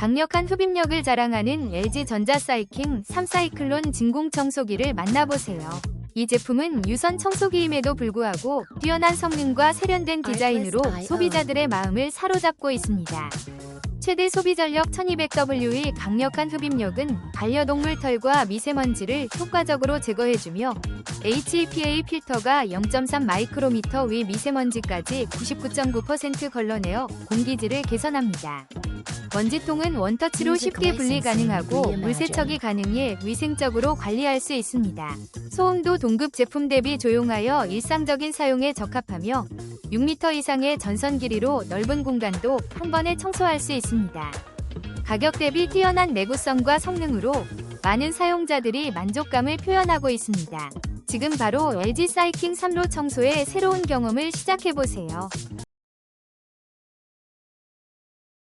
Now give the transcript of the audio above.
강력한 흡입력을 자랑하는 LG 전자 사이킹 3사이클론 진공 청소기를 만나보세요. 이 제품은 유선 청소기임에도 불구하고 뛰어난 성능과 세련된 디자인으로 소비자들의 마음을 사로잡고 있습니다. 최대 소비 전력 1200W의 강력한 흡입력은 반려동물 털과 미세먼지를 효과적으로 제거해주며 HEPA 필터가 0.3 마이크로미터 위 미세먼지까지 99.9% 걸러내어 공기질을 개선합니다. 먼지통은 원터치로 쉽게 분리 가능하고 물 세척이 가능해 위생적으로 관리할 수 있습니다. 소음도 동급 제품 대비 조용하여 일상적인 사용에 적합하며 6m 이상의 전선 길이로 넓은 공간도 한 번에 청소할 수 있습니다. 가격 대비 뛰어난 내구성과 성능으로 많은 사용자들이 만족감을 표현하고 있습니다. 지금 바로 LG 사이킹 3로 청소의 새로운 경험을 시작해보세요.